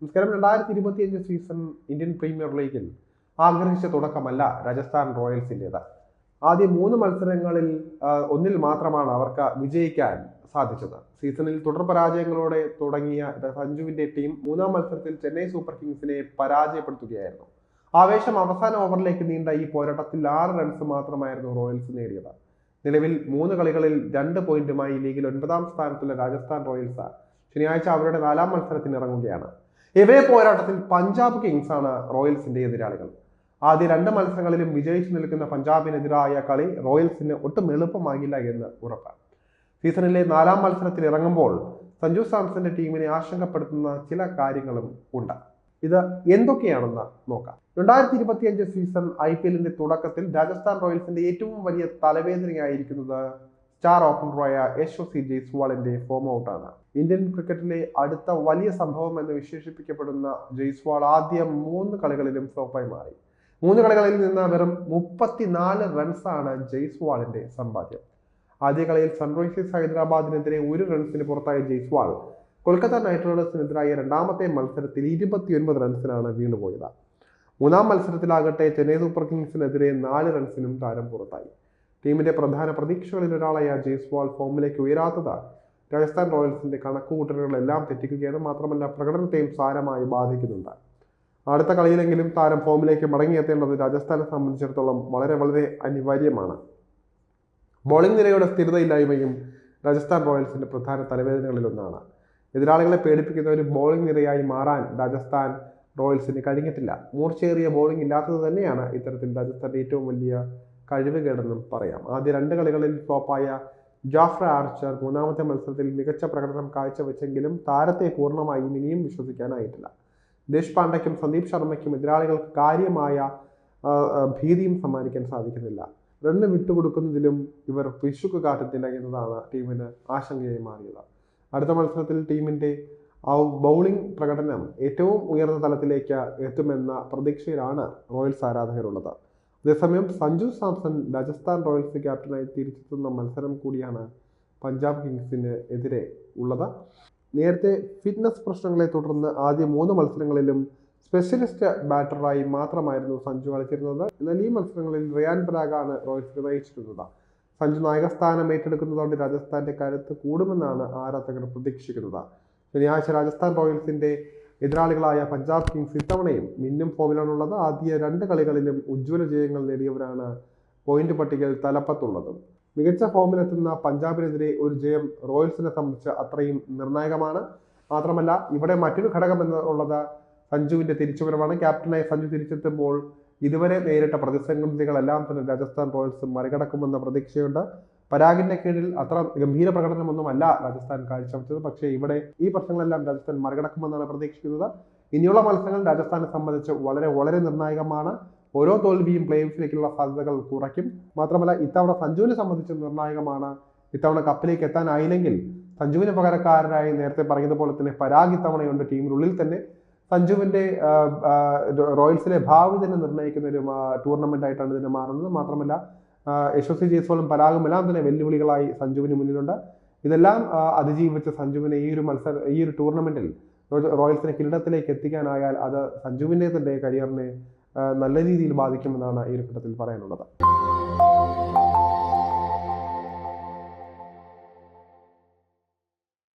നമസ്കാരം. രണ്ടായിരത്തി ഇരുപത്തിയഞ്ച് സീസൺ ഇന്ത്യൻ പ്രീമിയർ ലീഗിൽ ആഗ്രഹിച്ച തുടക്കമല്ല രാജസ്ഥാൻ റോയൽസിന്റേത്. ആദ്യ മൂന്ന് മത്സരങ്ങളിൽ ഒന്നിൽ മാത്രമാണ് അവർക്ക് വിജയിക്കാൻ സാധിച്ചത്. സീസണിൽ തുടർ പരാജയങ്ങളോടെ തുടങ്ങിയ സഞ്ജുവിന്റെ ടീം മൂന്നാം മത്സരത്തിൽ ചെന്നൈ സൂപ്പർ കിങ്സിനെ പരാജയപ്പെടുത്തുകയായിരുന്നു. ആവേശം അവസാന ഓവറിലേക്ക് നീണ്ട ഈ പോരാട്ടത്തിൽ ആറ് റൺസ് മാത്രമായിരുന്നു റോയൽസ് നേടിയത്. നിലവിൽ മൂന്ന് കളികളിൽ രണ്ട് പോയിന്റുമായി ലീഗിൽ ഒൻപതാം സ്ഥാനത്തുള്ള രാജസ്ഥാൻ റോയൽസ് ശനിയാഴ്ച അവരുടെ നാലാം മത്സരത്തിന് ഇറങ്ങുകയാണ് ഇവേ പോരാട്ടത്തിൽ പഞ്ചാബ് കിങ്സ് ആണ് റോയൽസിന്റെ എതിരാളികൾ. ആദ്യ രണ്ട് മത്സരങ്ങളിലും വിജയിച്ചു നിൽക്കുന്ന പഞ്ചാബിനെതിരായ കളി റോയൽസിന് ഒട്ടും എളുപ്പമാകില്ല എന്ന് ഉറപ്പാണ് സീസണിലെ നാലാം മത്സരത്തിൽ ഇറങ്ങുമ്പോൾ സഞ്ജു സാംസന്റെ ടീമിനെ ആശങ്കപ്പെടുത്തുന്ന ചില കാര്യങ്ങളും ഉണ്ട്. ഇത് എന്തൊക്കെയാണെന്ന് നോക്കാം. രണ്ടായിരത്തി ഇരുപത്തിയഞ്ച് സീസൺ ഐ പി എല്ലിന്റെ തുടക്കത്തിൽ രാജസ്ഥാൻ റോയൽസിന്റെ ഏറ്റവും വലിയ തലവേദനയായിരിക്കുന്നത് സ്റ്റാർ ഓപ്പണറായ യശസ്വി ജയ്സ്വാളിന്റെ ഫോം ഔട്ടാണ് ഇന്ത്യൻ ക്രിക്കറ്റിലെ അടുത്ത വലിയ സംഭവം എന്ന് വിശേഷിപ്പിക്കപ്പെടുന്ന ജയ്സ്വാൾ ആദ്യ മൂന്ന് കളികളിലും ഫ്ലോപ്പായി മാറി. മൂന്ന് കളികളിൽ നിന്ന് വെറും മുപ്പത്തിനാല് റൺസാണ് ജയ്സ്വാളിന്റെ സമ്പാദ്യം. ആദ്യ കളിയിൽ സൺറൈസേഴ്സ് ഹൈദരാബാദിനെതിരെ ഒരു റൺസിന് പുറത്തായ ജയ്സ്വാൾ കൊൽക്കത്ത നൈറ്റ് റൈഡേഴ്സിനെതിരായ രണ്ടാമത്തെ മത്സരത്തിൽ ഇരുപത്തിയൊൻപത് റൺസിനാണ് വീണുപോയത്. മൂന്നാം മത്സരത്തിലാകട്ടെ ചെന്നൈ സൂപ്പർ കിങ്സിനെതിരെ നാല് റൺസിനും താരം പുറത്തായി. ടീമിന്റെ പ്രധാന പ്രതീക്ഷകളിൽ ഒരാളായ ജയ്സ്വാൾ ഫോമിലേക്ക് ഉയരാത്തത് രാജസ്ഥാൻ റോയൽസിന്റെ കണക്കുകൂട്ടലുകളെല്ലാം തെറ്റിക്കുകയാണ് മാത്രമല്ല പ്രകടനത്തെയും സാരമായി ബാധിക്കുന്നുണ്ട്. അടുത്ത കളിയിലെങ്കിലും താരം ഫോമിലേക്ക് മടങ്ങിയെത്തേണ്ടത് രാജസ്ഥാനെ സംബന്ധിച്ചിടത്തോളം വളരെ വളരെ അനിവാര്യമാണ്. ബോളിംഗ് നിരയുടെ സ്ഥിരതയില്ലായ്മയും രാജസ്ഥാൻ റോയൽസിന്റെ പ്രധാന തലവേദനകളിലൊന്നാണ്. എതിരാളികളെ പേടിപ്പിക്കുന്ന ഒരു ബോളിംഗ് നിരയായി മാറാൻ രാജസ്ഥാൻ റോയൽസിന് കഴിഞ്ഞിട്ടില്ല. മൂർച്ചയേറിയ ബോളിംഗ് ഇല്ലാത്തത് തന്നെയാണ് ഇത്തരത്തിൽ രാജസ്ഥാന്റെ ഏറ്റവും വലിയ കഴിവുകേടെന്നും പറയാം. ആദ്യ രണ്ട് കളികളിൽ ഫ്ലോപ്പായ ജാഫ്ര ആർച്ചർ മൂന്നാമത്തെ മത്സരത്തിൽ മികച്ച പ്രകടനം കാഴ്ചവെച്ചെങ്കിലും താരത്തെ പൂർണമായും ഇനിയും വിശ്വസിക്കാനായിട്ടില്ല. ദേശ്പാണ്ഡയ്ക്കും സന്ദീപ് ശർമ്മയ്ക്കും എതിരാളികൾക്ക് കാര്യമായ ഭീതിയും സമ്മാനിക്കാൻ സാധിക്കുന്നില്ല. റണ്ണ് വിട്ടുകൊടുക്കുന്നതിലും ഇവർ പിശുക്ക് കാട്ടുന്നില്ല എന്നതാണ് ടീമിന് ആശങ്കയായി മാറിയത്. അടുത്ത മത്സരത്തിൽ ടീമിന്റെ ആ ബൗളിംഗ് പ്രകടനം ഏറ്റവും ഉയർന്ന തലത്തിലേക്ക് എത്തുമെന്ന പ്രതീക്ഷയിലാണ് റോയൽസ് ആരാധകരുള്ളത്. അതേസമയം സഞ്ജു സാംസൺ രാജസ്ഥാൻ റോയൽസ് ക്യാപ്റ്റനായി തിരിച്ചെത്തുന്ന മത്സരം കൂടിയാണ് പഞ്ചാബ് കിങ്സിന് എതിരെ ഉള്ളത്. നേരത്തെ ഫിറ്റ്നസ് പ്രശ്നങ്ങളെ തുടർന്ന് ആദ്യ മൂന്ന് മത്സരങ്ങളിലും സ്പെഷ്യലിസ്റ്റ് ബാറ്ററായി മാത്രമായിരുന്നു സഞ്ജു കളിച്ചിരുന്നത്. എന്നാൽ ഈ മത്സരങ്ങളിൽ റിയാൻ പരാഗാണ് റോയൽസിനെ നയിച്ചിരുന്നത്. സഞ്ജു നായകസ്ഥാനം ഏറ്റെടുക്കുന്നതോടെ രാജസ്ഥാന്റെ കരുത്ത് കൂടുമെന്നാണ് ആരാധകർ പ്രതീക്ഷിക്കുന്നത്. ശനിയാഴ്ച രാജസ്ഥാൻ റോയൽസിന്റെ എതിരാളികളായ പഞ്ചാബ് കിങ്സ് ഇത്തവണയും മിന്നും ഫോമിലാണുള്ളത് ആദ്യ രണ്ട് കളികളിലും ഉജ്ജ്വല ജയങ്ങൾ നേടിയവരാണ് പോയിന്റ് പട്ടികയിൽ തലപ്പത്തുള്ളത്. മികച്ച ഫോമിലെത്തുന്ന പഞ്ചാബിനെതിരെ ഒരു ജയം റോയൽസിനെ സംബന്ധിച്ച് അത്രയും നിർണായകമാണ്. മാത്രമല്ല ഇവിടെ മറ്റൊരു ഘടകം എന്നുള്ളത് സഞ്ജുവിന്റെ തിരിച്ചുവരവാണ്. ക്യാപ്റ്റനായി സഞ്ജു തിരിച്ചെത്തുമ്പോൾ ഇതുവരെ നേരിട്ട പ്രതിസന്ധികളെല്ലാം തന്നെ രാജസ്ഥാൻ റോയൽസ് മറികടക്കുമെന്ന പ്രതീക്ഷയുണ്ട്. പരാഗിന്റെ കീഴിൽ അത്ര ഗംഭീര പ്രകടനമൊന്നുമല്ല രാജസ്ഥാൻ കാഴ്ചവെച്ചത്. പക്ഷേ ഇവിടെ ഈ പ്രശ്നങ്ങളെല്ലാം രാജസ്ഥാൻ മറികടക്കുമെന്നാണ് പ്രതീക്ഷിക്കുന്നത്. ഇനിയുള്ള മത്സരങ്ങൾ രാജസ്ഥാനെ സംബന്ധിച്ച് വളരെ വളരെ നിർണായകമാണ്. ഓരോ തോൽവിയും പ്ലേ ഓഫിലേക്കുള്ള സാധ്യതകൾ കുറയ്ക്കും. മാത്രമല്ല ഇത്തവണ സഞ്ജുവിനെ സംബന്ധിച്ച് നിർണായകമാണ്. ഇത്തവണ കപ്പിലേക്ക് എത്താനായില്ലെങ്കിൽ സഞ്ജുവിന് പകരക്കാരനായി നേരത്തെ പറഞ്ഞതുപോലെ തന്നെ പരാഗ് ഇത്തവണയുണ്ട് ടീമിനുള്ളിൽ തന്നെ. സഞ്ജുവിന്റെ റോയൽസിലെ ഭാവി തന്നെ നിർണയിക്കുന്ന ഒരു ടൂർണമെന്റ് ആയിട്ടാണ് ഇതിനെ മാറുന്നത്. മാത്രമല്ല യശസ്വി ജയ്സ്വാളും പരാഗും എല്ലാം തന്നെ വെല്ലുവിളികളായി സഞ്ജുവിന് മുന്നിലുണ്ട്. ഇതെല്ലാം അതിജീവിച്ച സഞ്ജുവിനെ ഈ ഒരു മത്സര ഈ ഒരു ടൂർണമെന്റിൽ റോയൽസിനെ കിരീടത്തിലേക്ക് എത്തിക്കാനായാൽ അത് സഞ്ജുവിന്റെ തന്നെ കരിയറിനെ നല്ല രീതിയിൽ ബാധിക്കുമെന്നാണ് ഈ ഒരു ഘട്ടത്തിൽ പറയാനുള്ളത്.